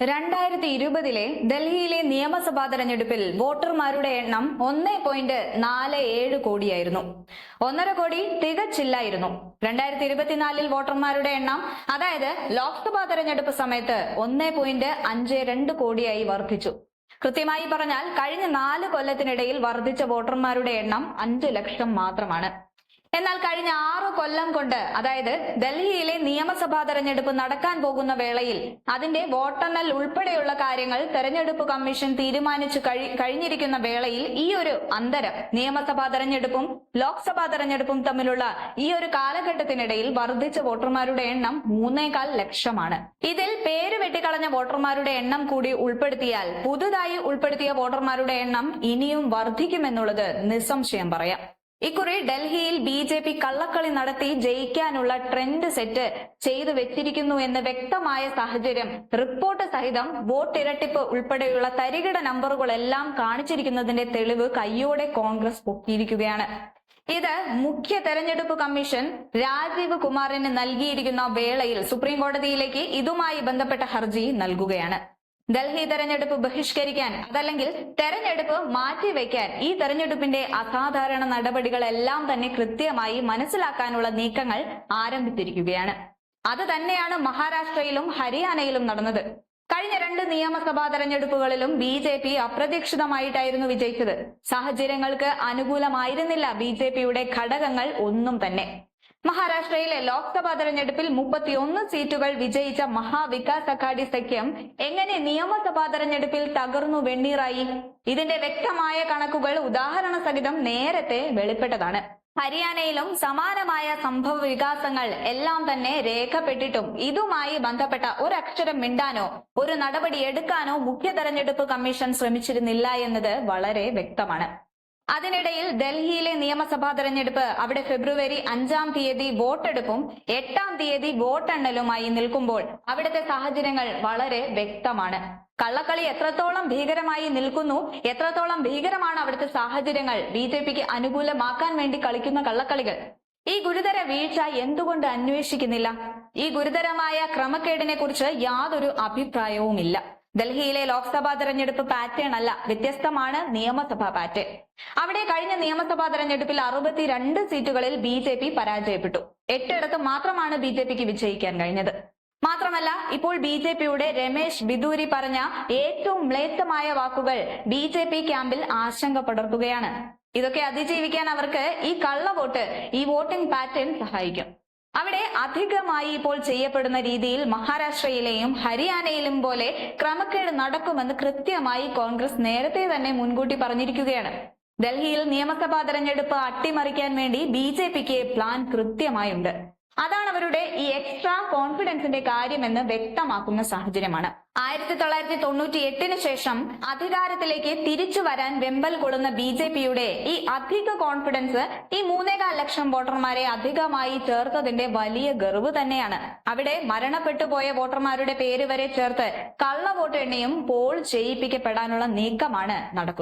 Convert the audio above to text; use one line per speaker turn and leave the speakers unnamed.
രണ്ടായിരത്തി ഇരുപതിലെ ഡൽഹിയിലെ നിയമസഭാ തെരഞ്ഞെടുപ്പിൽ വോട്ടർമാരുടെ എണ്ണം ഒന്ന് പോയിന്റ് നാല് ഏഴ് കോടിയായിരുന്നു. ഒന്നര കോടി തികച്ചില്ലായിരുന്നു. രണ്ടായിരത്തി ഇരുപത്തിനാലിൽ വോട്ടർമാരുടെ എണ്ണം അതായത് ലോക്സഭാ തെരഞ്ഞെടുപ്പ് സമയത്ത് ഒന്ന് പോയിന്റ് അഞ്ച് രണ്ട് കോടിയായി വർദ്ധിച്ചു. കൃത്യമായി പറഞ്ഞാൽ കഴിഞ്ഞ നാല് കൊല്ലത്തിനിടയിൽ വർദ്ധിച്ച വോട്ടർമാരുടെ എണ്ണം അഞ്ച് ലക്ഷം മാത്രമാണ്. എന്നാൽ കഴിഞ്ഞ ആറു കൊല്ലം കൊണ്ട് അതായത് ഡൽഹിയിലെ നിയമസഭാ തെരഞ്ഞെടുപ്പ് നടക്കാൻ പോകുന്ന വേളയിൽ അതിന്റെ വോട്ടെണ്ണൽ ഉൾപ്പെടെയുള്ള കാര്യങ്ങൾ തെരഞ്ഞെടുപ്പ് കമ്മീഷൻ തീരുമാനിച്ചു കഴി കഴിഞ്ഞിരിക്കുന്ന വേളയിൽ ഈ ഒരു അന്തരം നിയമസഭാ തെരഞ്ഞെടുപ്പും ലോക്സഭാ തെരഞ്ഞെടുപ്പും തമ്മിലുള്ള ഈ ഒരു കാലഘട്ടത്തിനിടയിൽ വർദ്ധിച്ച വോട്ടർമാരുടെ എണ്ണം മൂന്നേകാൽ ലക്ഷമാണ്. ഇതിൽ പേര് വെട്ടിക്കളഞ്ഞ വോട്ടർമാരുടെ എണ്ണം കൂടി ഉൾപ്പെടുത്തിയാൽ പുതുതായി ഉൾപ്പെടുത്തിയ വോട്ടർമാരുടെ എണ്ണം ഇനിയും വർദ്ധിക്കുമെന്നുള്ളത് നിസ്സംശയം പറയാം. ഇക്കുറി ഡൽഹിയിൽ ബി ജെ പി കള്ളക്കളി നടത്തി ജയിക്കാനുള്ള ട്രെൻഡ് സെറ്റ് ചെയ്തു വെച്ചിരിക്കുന്നു എന്ന് വ്യക്തമായ സാഹചര്യം. റിപ്പോർട്ട് സഹിതം വോട്ട് ഇരട്ടിപ്പ് ഉൾപ്പെടെയുള്ള തരികിട നമ്പറുകളെല്ലാം കാണിച്ചിരിക്കുന്നതിന്റെ തെളിവ് കയ്യോടെ കോൺഗ്രസ് പൊക്കിയിരിക്കുകയാണ് ഇത് മുഖ്യ തെരഞ്ഞെടുപ്പ് കമ്മീഷൻ രാജീവ് കുമാറിന് നൽകിയിരിക്കുന്ന വേളയിൽ സുപ്രീം കോടതിയിലേക്ക് ഇതുമായി ബന്ധപ്പെട്ട ഹർജി നൽകുകയാണ്. ഡൽഹി തെരഞ്ഞെടുപ്പ് ബഹിഷ്കരിക്കാൻ അതല്ലെങ്കിൽ തെരഞ്ഞെടുപ്പ് മാറ്റിവെക്കാൻ ഈ തെരഞ്ഞെടുപ്പിന്റെ അസാധാരണ നടപടികളെല്ലാം തന്നെ കൃത്യമായി മനസ്സിലാക്കാനുള്ള നീക്കങ്ങൾ ആരംഭിച്ചിരിക്കുകയാണ്. അത് തന്നെയാണ് മഹാരാഷ്ട്രയിലും ഹരിയാനയിലും നടന്നത്. കഴിഞ്ഞ രണ്ട് നിയമസഭാ തെരഞ്ഞെടുപ്പുകളിലും ബി ജെ പി അപ്രതീക്ഷിതമായിട്ടായിരുന്നു വിജയിച്ചത്. സാഹചര്യങ്ങൾക്ക് അനുകൂലമായിരുന്നില്ല ബി ജെ പിയുടെ ഘടകങ്ങൾ ഒന്നും തന്നെ. മഹാരാഷ്ട്രയിലെ ലോക്സഭാ തെരഞ്ഞെടുപ്പിൽ മുപ്പത്തിയൊന്ന് സീറ്റുകൾ വിജയിച്ച മഹാവികാസ് അഘാടി സഖ്യം എങ്ങനെ നിയമസഭാ തെരഞ്ഞെടുപ്പിൽ തകർന്നു വെണ്ണീറായി? ഇതിന്റെ വ്യക്തമായ കണക്കുകൾ ഉദാഹരണ സഹിതം നേരത്തെ വെളിപ്പെട്ടതാണ്. ഹരിയാനയിലും സമാനമായ സംഭവ വികാസങ്ങൾ എല്ലാം തന്നെ രേഖപ്പെട്ടിട്ടും ഇതുമായി ബന്ധപ്പെട്ട ഒരക്ഷരം മിണ്ടാനോ ഒരു നടപടി എടുക്കാനോ മുഖ്യ തെരഞ്ഞെടുപ്പ് കമ്മീഷൻ ശ്രമിച്ചിരുന്നില്ല എന്നത് വളരെ വ്യക്തമാണ്. അതിനിടയിൽ ഡൽഹിയിലെ നിയമസഭാ തെരഞ്ഞെടുപ്പ് അവിടെ ഫെബ്രുവരി അഞ്ചാം തീയതി വോട്ടെടുപ്പും എട്ടാം തീയതി വോട്ടെണ്ണലുമായി നിൽക്കുമ്പോൾ അവിടുത്തെ സാഹചര്യങ്ങൾ വളരെ വ്യക്തമാണ്. കള്ളക്കളി എത്രത്തോളം ഭീകരമായി നിൽക്കുന്നു എത്രത്തോളം ഭീകരമാണ് അവിടുത്തെ സാഹചര്യങ്ങൾ ബി ജെ പിക്ക് അനുകൂലമാക്കാൻ വേണ്ടി കളിക്കുന്ന കള്ളക്കളികൾ. ഈ ഗുരുതര വീഴ്ച എന്തുകൊണ്ട് അന്വേഷിക്കുന്നില്ല? ഈ ഗുരുതരമായ ക്രമക്കേടിനെ കുറിച്ച് യാതൊരു അഭിപ്രായവുമില്ല. ഡൽഹിയിലെ ലോക്സഭാ തെരഞ്ഞെടുപ്പ് പാറ്റേൺ അല്ല വ്യത്യസ്തമാണ് നിയമസഭാ പാറ്റേൺ. അവിടെ കഴിഞ്ഞ നിയമസഭാ തെരഞ്ഞെടുപ്പിൽ അറുപത്തിരണ്ട് സീറ്റുകളിൽ ബി ജെ പി പരാജയപ്പെട്ടു. എട്ടിടത്ത് മാത്രമാണ് ബി ജെ പിക്ക് വിജയിക്കാൻ കഴിഞ്ഞത്. മാത്രമല്ല ഇപ്പോൾ ബി ജെ പിയുടെ രമേശ് ബിദൂരി പറഞ്ഞ ഏറ്റവും മ്ലേച്ഛമായ വാക്കുകൾ ബി ജെ പി ക്യാമ്പിൽ ആശങ്ക പടർത്തുകയാണ് ഇതൊക്കെ അതിജീവിക്കാൻ അവർക്ക് ഈ കള്ള വോട്ട് ഈ വോട്ടിംഗ് പാറ്റേൺ സഹായിക്കും. അവിടെ അധികമായി ഇപ്പോൾ ചെയ്യപ്പെടുന്ന രീതിയിൽ മഹാരാഷ്ട്രയിലെയും ഹരിയാനയിലും പോലെ ക്രമക്കേട് നടക്കുമെന്ന് കൃത്യമായി കോൺഗ്രസ് നേരത്തെ തന്നെ മുൻകൂട്ടി പറഞ്ഞിരിക്കുകയാണ്. ഡൽഹിയിൽ നിയമസഭാ തെരഞ്ഞെടുപ്പ് അട്ടിമറിക്കാൻ വേണ്ടി ബി ജെ പിക്ക് പ്ലാൻ കൃത്യമായുണ്ട്. അതാണ് അവരുടെ ഈ എക്സ്ട്രാ കോൺഫിഡൻസിന്റെ കാര്യമെന്ന് വ്യക്തമാക്കുന്ന സാഹചര്യമാണ്. ആയിരത്തി തൊള്ളായിരത്തി തൊണ്ണൂറ്റി എട്ടിന് ശേഷം അധികാരത്തിലേക്ക് തിരിച്ചു വരാൻ വെമ്പൽ കൊള്ളുന്ന ബി ജെ പിയുടെ ഈ അധിക കോൺഫിഡൻസ് ഈ മൂന്നേകാൽ ലക്ഷം വോട്ടർമാരെ അധികമായി ചേർത്തതിന്റെ വലിയ ഗർവ് തന്നെയാണ്. അവിടെ മരണപ്പെട്ടു പോയ വോട്ടർമാരുടെ പേര് വരെ ചേർത്ത് കള്ളവോട്ട് എണ്ണിയും പോൾ ചെയ്യിപ്പിക്കപ്പെടാനുള്ള നീക്കമാണ് നടക്കുന്നത്.